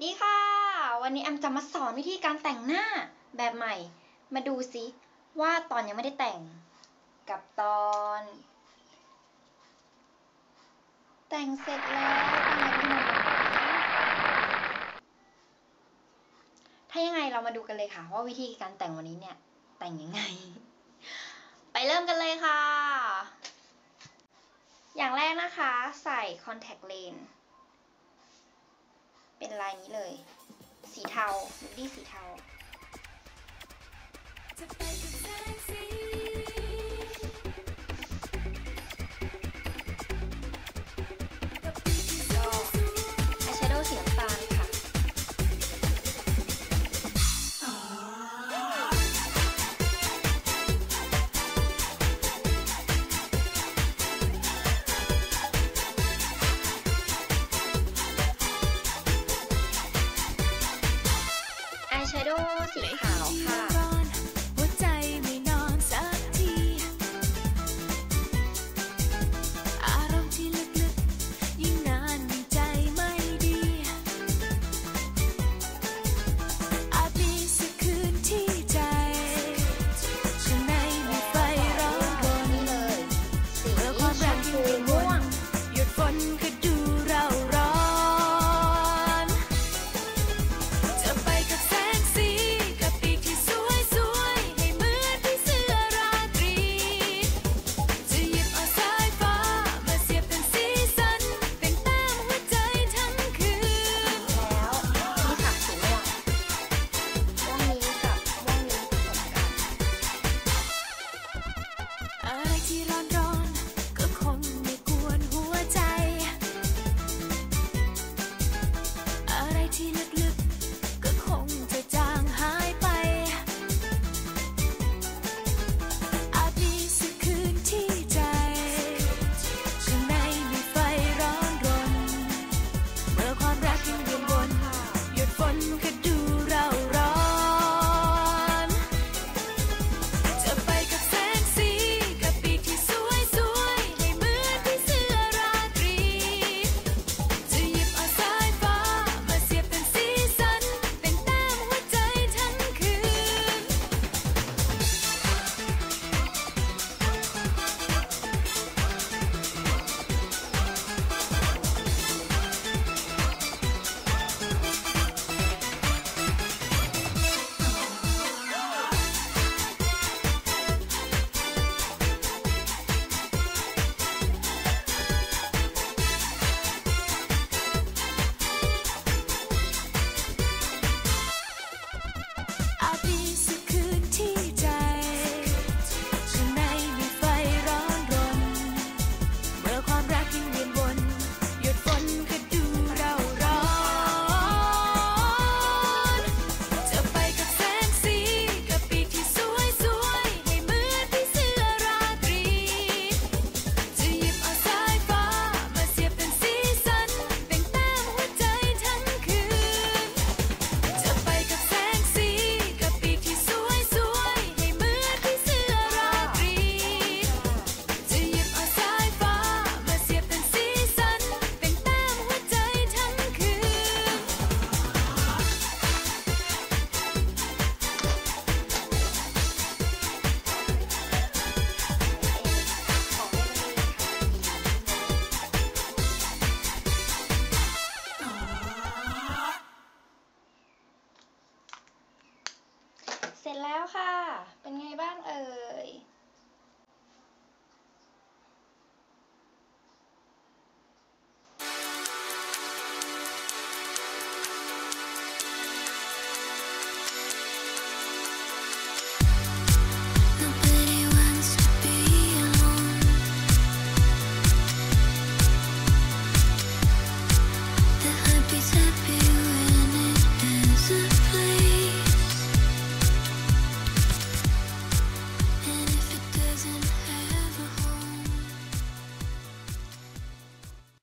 ดีค่ะ วันนี้แอมจะมาสอนวิธีการแต่งหน้าแบบใหม่ มาดูซิว่าตอนยังไม่ได้แต่งกับตอน แต่งเสร็จแล้วถ้ายังไงเรามาดูกันเลยค่ะ ว่าวิธีการแต่งวันนี้เนี่ย แต่งยังไง ไปเริ่มกันเลยค่ะ อย่างแรกนะคะ ใส่คอนแทคเลนส์ เป็นลายนี้เลย สีเทาดีสีเทา อายแชโดว์สีขาวค่ะ แล้วค่ะ เป็นไงบ้างเอ่ย